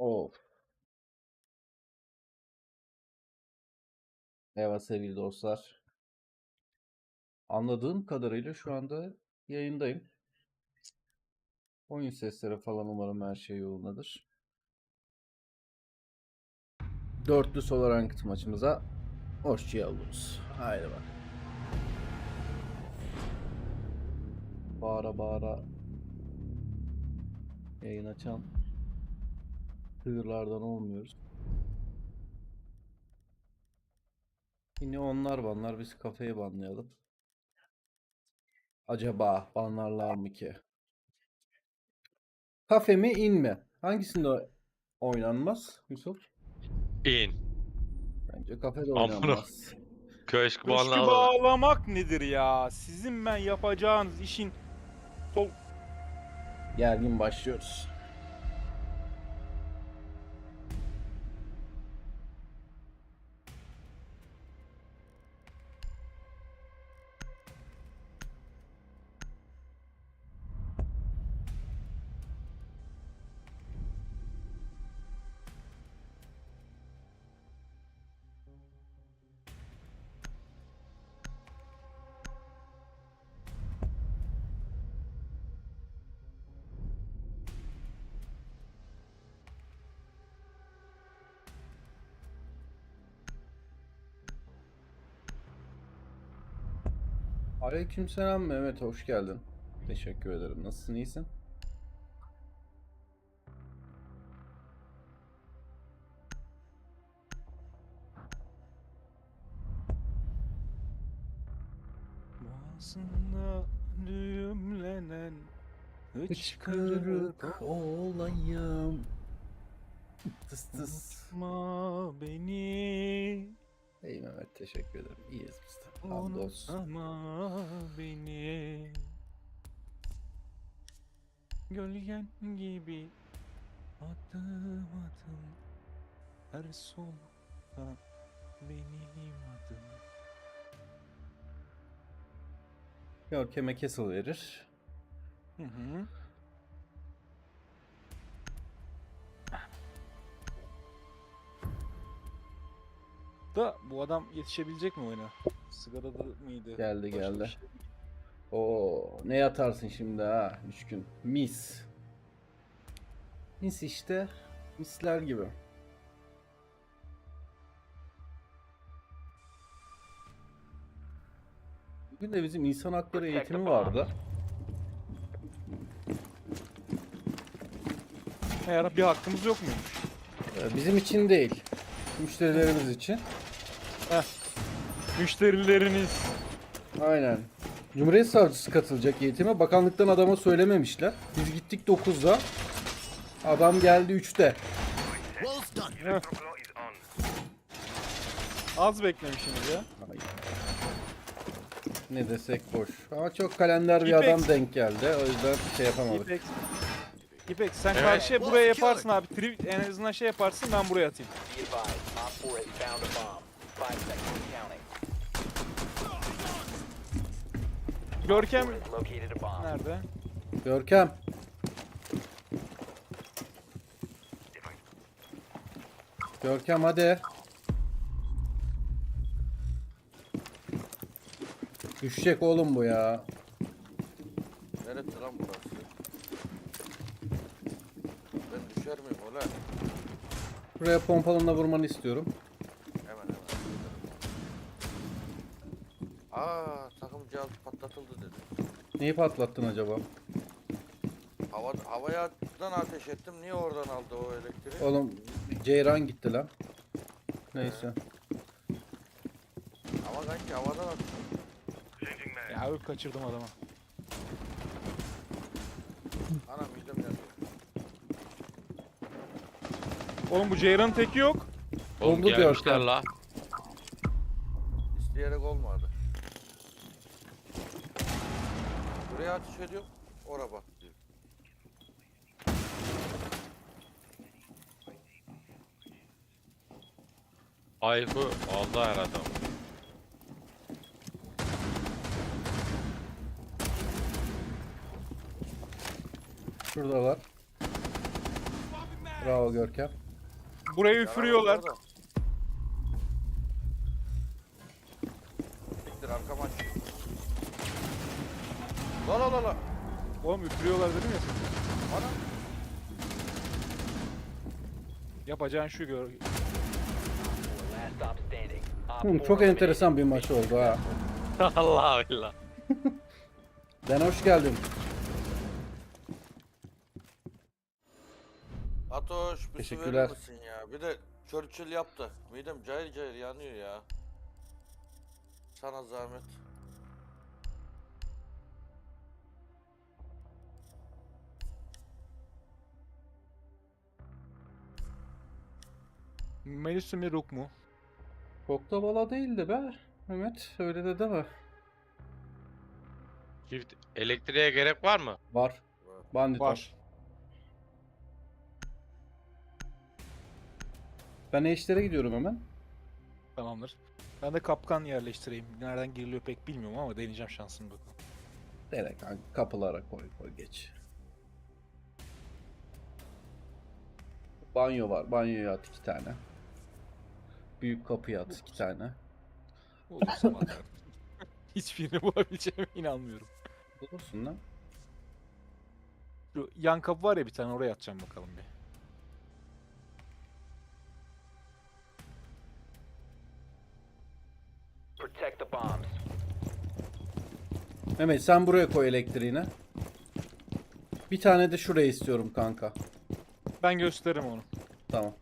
Of. Merhaba sevgili dostlar. Anladığım kadarıyla şu anda yayındayım. Oyun sesleri falan umarım her şey yolundadır. Dörtlü Solar Ranked maçımıza hoş geldiniz. Haydi bak. Bağıra bağıra yayın açan hırlardan olmuyoruz. Yine onlar banlar biz kafeyi banlayalım. Acaba banlarlar mı ki? Kafe mi in mi? Hangisinde oynanmaz Yusuf? İn. Bence kafede Amına. oynanmaz. Köşk Köşkü banlı bağlamak nedir ya? Sizin ben yapacağınız işin sol... Gergin başlıyoruz. Aleykümselam Mehmet hoş geldin. Teşekkür ederim. Nasılsın? iyisin? Boğazında düğümlenen Hıçkırık olayım. Tıs tıs. Unutma beni İyi Mehmet teşekkür ederim. İyiyiz biz de. Hamdolsun. Unutma beni Gölgen gibi Adım adım Her solukta Benim adım Görkem'e Castle verir. Hı hı. Da bu adam yetişebilecek mi oyuna? Sigarada mıydı? Geldi, Başka geldi. şey. Oo, ne yatarsın şimdi ha? Üç gün. Mis. Mis işte. Misler gibi. Bugün de bizim insan hakları eğitimi vardı. Eğer bir hakkımız yok muymuş? Ee, Bizim için değil. Müşterilerimiz için. Müşterileriniz. Aynen. Cumhuriyet Savcısı katılacak eğitime. Bakanlıktan adama söylememişler. Biz gittik 9'da. Adam geldi 3'te. Az beklemişsiniz ya. Ne desek boş. Ama çok kalender bir İpek. adam denk geldi. O yüzden şey yapamadık. İpek. İpek sen Evet. karşıya buraya yaparsın abi. Tri en azından şey yaparsın ben buraya atayım. Be advised, Op 4 has found a bomb. Five seconds counting. Görkem 4 has located a bomb. nerede? Görkem. Görkem hadi. Düşecek oğlum bu ya. Neresi lan burası? Ben düşer miyim ola? Buraya pompalımla vurmanı istiyorum. Aa takım cihazı patlatıldı dedi. Neyi patlattın acaba? Hava, havadan ateş ettim. Niye oradan aldı o elektriği? Oğlum Ceyran gitti lan. Neyse. Ama kanki havadan atıyor. Ya öp kaçırdım adamı. Ana midem yanıyor. Oğlum bu Ceyran'ın teki yok. Oğlum Oldu diyor gelmişler la. İsteyerek olmadı. Buraya ateş ediyor. Ora bak diyor. Ayfu aldı her adam. Şurada var. Bravo Görkem. Burayı üfürüyorlar. Siktir arkama aç. La la la la. Oğlum üfürüyorlar dedim ya sana. Bana. Yapacağın şu gör. Oğlum four çok enteresan bir maç oldu ha. Allah billah. Ben hoş geldin. Atoş bir su Teşekkürler. verir misin ya? Bir de Churchill yaptı. Midem cayır cayır yanıyor ya. Sana zahmet. Melisü mi Rook mu? Çok da bala değildi be. Mehmet öyle de deme. Çift elektriğe gerek var mı? Var. Bandit var. Var. Ben eşlere gidiyorum hemen. Tamamdır. Ben de kapkan yerleştireyim. Nereden giriliyor pek bilmiyorum ama deneyeceğim şansımı bakalım. Direkt kanka kapılara koy koy geç. Banyo var. Banyoya at iki tane. Büyük kapıya at iki tane. Olursa bakarım. Hiçbirini bulabileceğime inanmıyorum. Bulursun lan. Şu yan kapı var ya bir tane oraya atacağım bakalım bir. Protect the bombs. Mehmet sen buraya koy elektriğini. Bir tane de şuraya istiyorum kanka. Ben gösteririm onu. Tamam.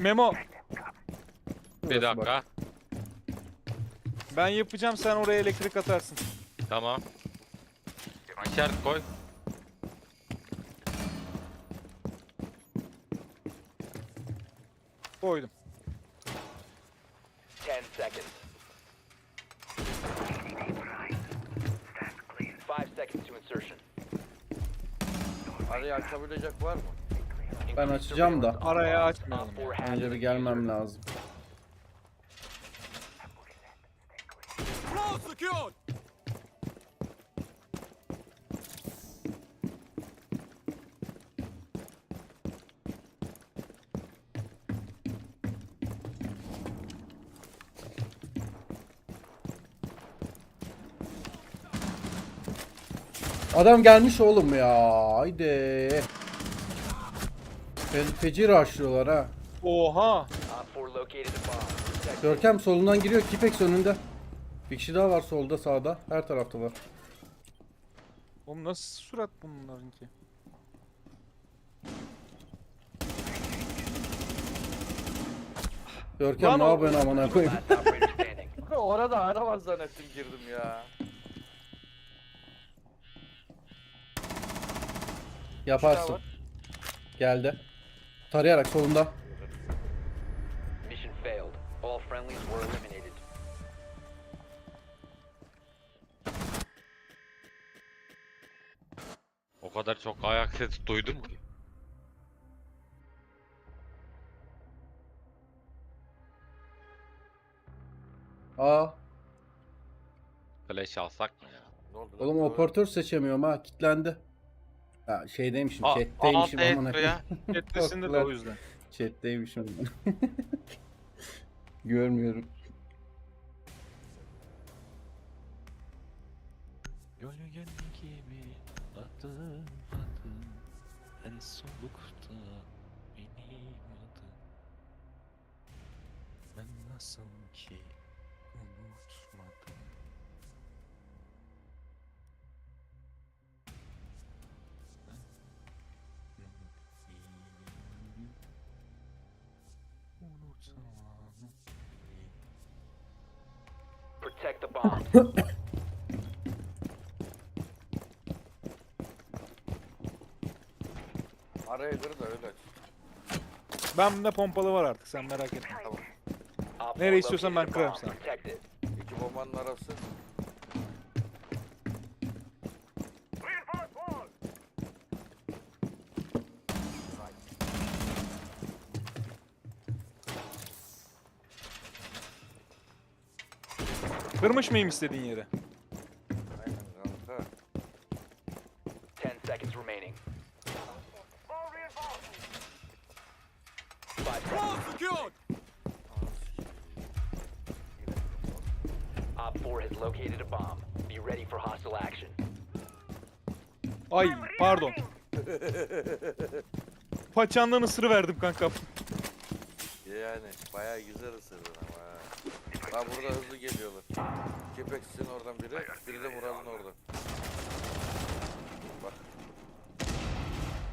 Memo Bir Burası dakika. ben yapacağım sen oraya elektrik atarsın. Tamam. İşaret koy. Koydum. 10 seconds. 5 seconds to insertion. Arayı açabilecek var mı? Ben açacağım da. Araya açmayalım Önce bir gelmem lazım. Adam gelmiş oğlum ya. Haydi. Fe- Feci rushlıyorlar ha. Oha! Op 4 located a bomb. Protect it. Görkem solundan giriyor. Kipex önünde. Bir kişi daha var solda sağda. Her tarafta var. Oğlum nasıl surat bunlarınki? Görkem Lan ne o- yapıyorsun amına koyayım? Orada ara var zannettim girdim ya. Yaparsın. Geldi. Tarayarak solunda. Mission failed. All friendlies were eliminated. O kadar çok ayak sesi duydum ki. Aa, Flash alsak mı ya? Ne oldu lan? oğlum operatör seçemiyorum ha. Kitlendi. Ha şeydeymişim. Aa, Chat'teymişim et koyayım. ya. Chat'tesinde de o yüzden. Chat'teymişim. Görmüyorum. Gölgen gibi adım adım her solukta Bombs. Araya kır da öyle. Ben de pompalı var artık sen merak etme. Tamam. Op Nereye istiyorsan located ben kırarım bomb. sana. Protect it. İki bombanın arası. Kırmış mıyım istediğin yere? Ay pardon. Paçandan ısırı verdim kanka. Yani bayağı güzel ısırdın ha. Bak burada hızlı geliyorlar. Kepek sizin oradan biri, biri de Murat'ın oradan. Bak.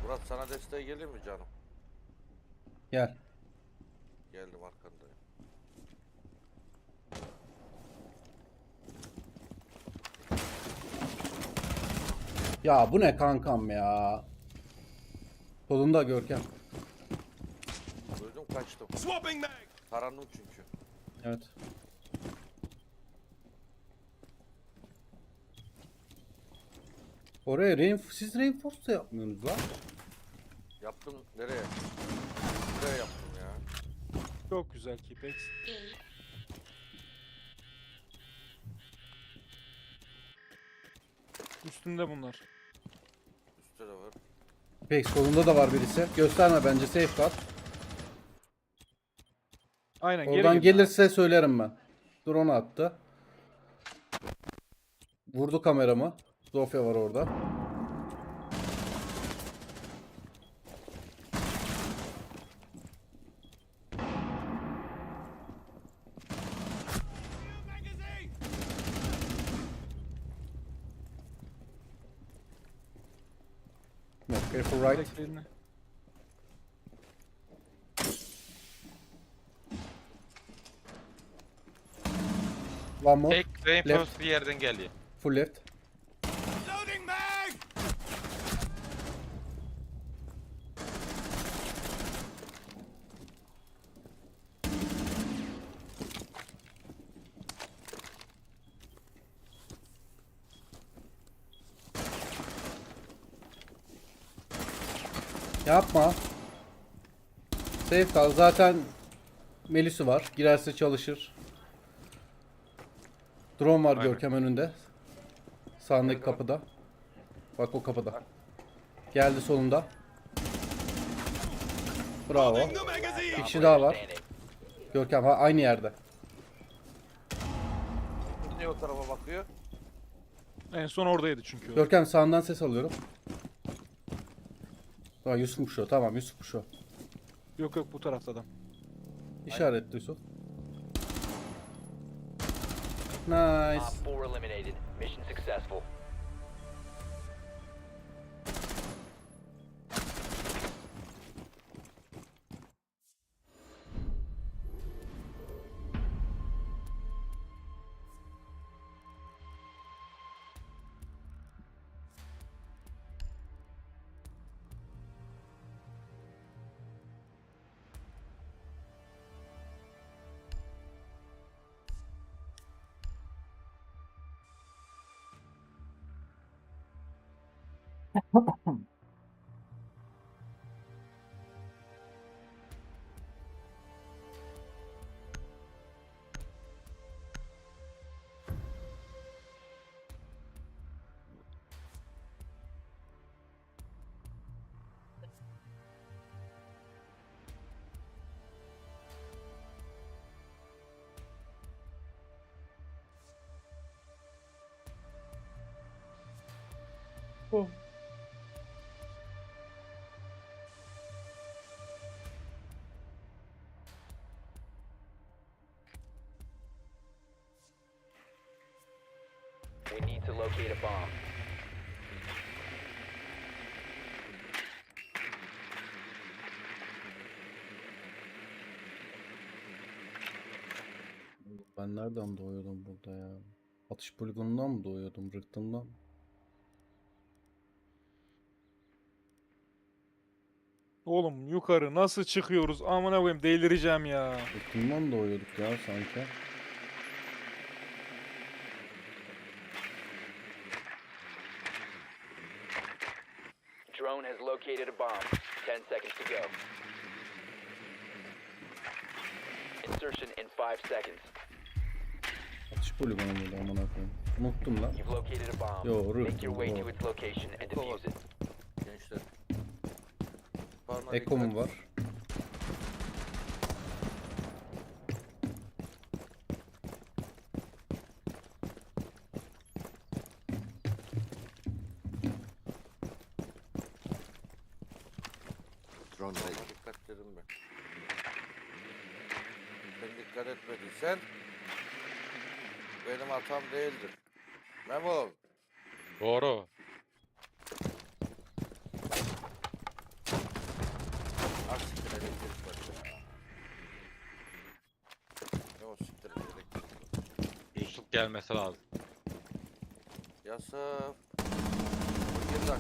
Murat sana desteğe gelir mi canım? Gel. Geldim arkandayım. Ya bu ne kankam ya. Solunda Görkem. Duydum kaçtım. Tarandım çünkü. Evet. Oraya reinf siz reinforce da yapmıyorsunuz lan. Yaptım nereye? Nereye yaptım ya? Çok güzel Kipex. Üstünde bunlar. Üstte de var. Pek solunda da var birisi. Gösterme bence safe kal. Aynen Oradan gelirse söylerim ben. Drone attı. Vurdu kameramı. Zofia var orada. No, careful right. One more. Tek reinforce bir yerden geliyor. Full left. Yapma. Safe kal. Zaten Melis'i var. Girerse çalışır. Drone var Aynen. Görkem önünde. Sağındaki kapıda. Bak o kapıda. Geldi solunda. Bravo. Bir kişi daha var. Görkem ha, aynı yerde. Niye o tarafa bakıyor? En son oradaydı çünkü. Görkem sağından ses alıyorum. Tamam Yusuf'muş o. Tamam Yusuf'muş o. Yok yok bu tarafta adam. İşaretli Yusuf. Nice. Op 4 eliminated. Mission successful. うん。To locate a bomb. Ben nereden doğuyordum burada ya? Atış poligonundan mı doğuyordum? Rıhtımdan mı? Oğlum yukarı nasıl çıkıyoruz? Amına koyayım delireceğim ya. Rıhtımdan doğuyorduk ya sanki. Five seconds. Bana burada aman akıyım. Unuttum lan. Yo, rı. Make your. Gençler. Parmağı Eko'm var. Gelmesi lazım. Yasaf. Gir lan.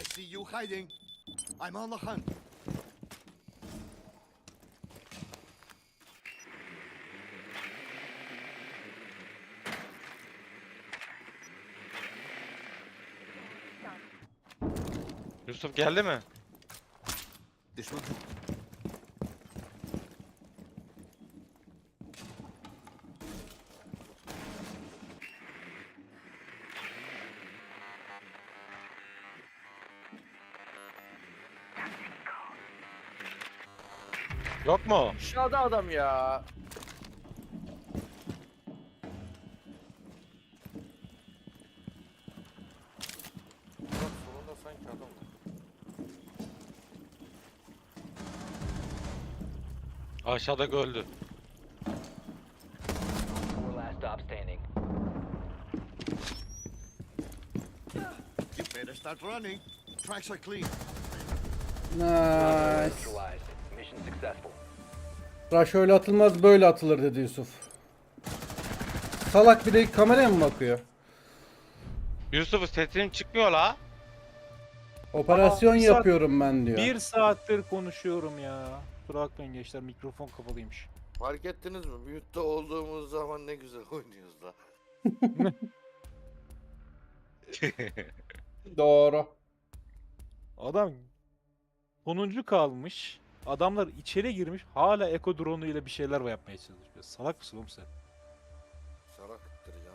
I see you hiding. I'm on the hunt. Yusuf geldi mi? This Yok mu? Aşağıda adam ya. Bak solunda sanki adam var. Aşağıda öldü. Four last stop standing. You better start running. Tracks are clean. Nice. Neutralized. Rush öyle atılmaz böyle atılır dedi Yusuf. Salak bir de kameraya mı bakıyor? Yusuf sesin çıkmıyor la. Operasyon Aa, bir saat- yapıyorum ben diyor. Bir saattir konuşuyorum ya. Kusura bakmayın gençler mikrofon kapalıymış. Fark ettiniz mi? Mute'da olduğumuz zaman ne güzel oynuyoruz la. Doğru. Adam sonuncu kalmış. Adamlar içeri girmiş. Hala Eko drone ile bir şeyler yapmaya çalışıyor. Salak mısın oğlum sen? Salaktır ya.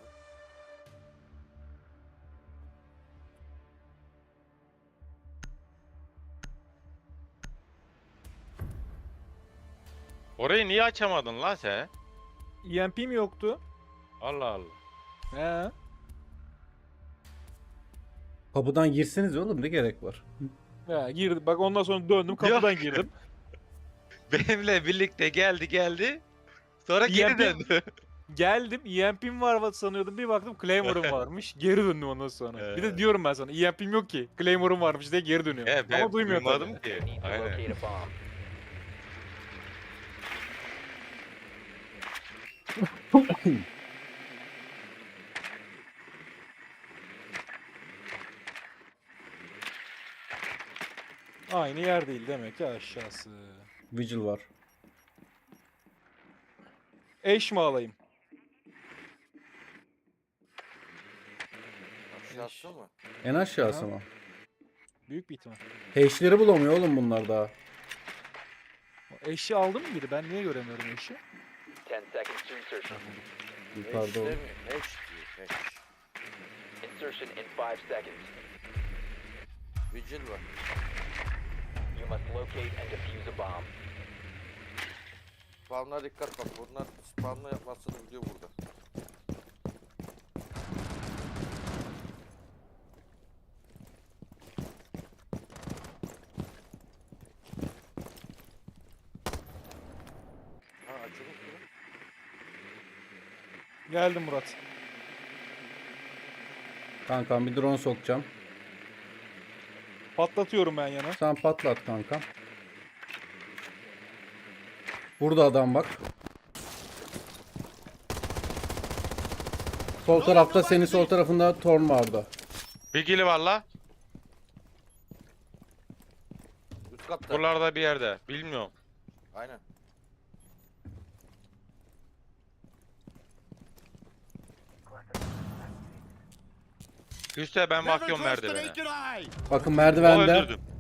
Orayı niye açamadın la sen? EMP mi yoktu? Allah Allah. He. Kapıdan girseniz oğlum ne gerek var? Ya girdim. Bak ondan sonra döndüm kapıdan girdim. Benimle birlikte geldi geldi. Sonra geri EMP döndü. Geldim EMP'm var sanıyordum. Bir baktım Claymore'um varmış. Geri döndüm ondan sonra. Bir de Evet. diyorum ben sana EMP'm yok ki. Claymore'um varmış diye geri dönüyorum. He, ben Ama duymuyor tabii. duymadım ki. Aynen. Aynı yer değil demek ki aşağısı. Vigil var. Eş mi alayım? Aşağısı mı? En aşağısı mı? Büyük bir ihtimal. H'leri bulamıyor oğlum bunlar daha. Eşi aldı mı biri? Ben niye göremiyorum eşi? 10 seconds to insertion. Yukarıda diyor. Hiç. Insertion in 5 seconds. Vigil var. You must locate and defuse a bomb. Spamlara dikkat bak. Bunlar spamla yapmasını biliyor burada. Ha açılmış mı? Geldim Murat. Kankam bir drone sokacağım. Patlatıyorum ben yana. Sen patlat kankam. Burada adam bak. Sol tarafta senin sol tarafında Torn vardı. Bilgili var la. Üst katta. Buralarda bir yerde. Bilmiyorum. Aynen. Üste ben bakıyorum merdivene. Bakın O merdivende öldürdüm.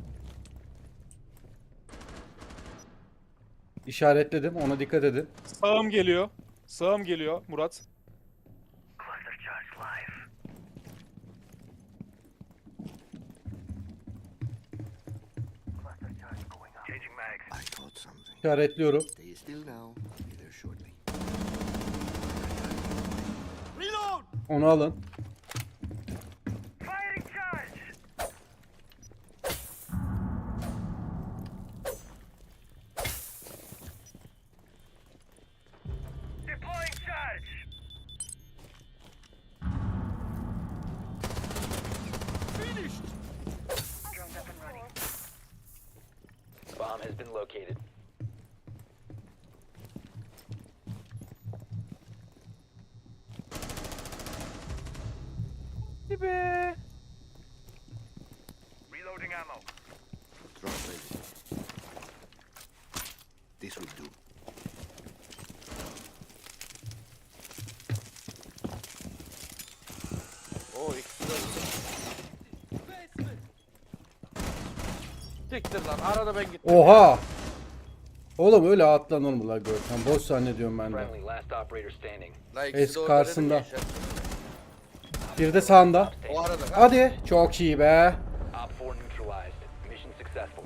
İşaretledim ona dikkat edin. Sağım geliyor. Sağım geliyor Murat. İşaretliyorum. Onu alın. Been located. Siktir lan arada ben gittim. Oha! Oğlum öyle atlanır Görkem? Boş zannediyorum ben de. Friendly, last operator standing. Lan ikisi Es de orada dedim karşısında. Bir de sağında. O arada. Ha, Hadi. Çok iyi be. Op 4 neutralized. Mission successful.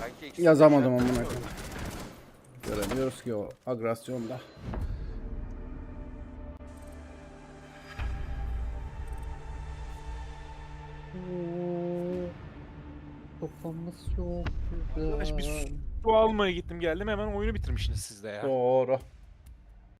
Kanki ikisi de Yazamadım amına koyayım. Göremiyoruz ki o agresyonda. Kafamız çok Arkadaş bir su almaya gittim geldim hemen oyunu bitirmişsiniz siz de ya. Doğru.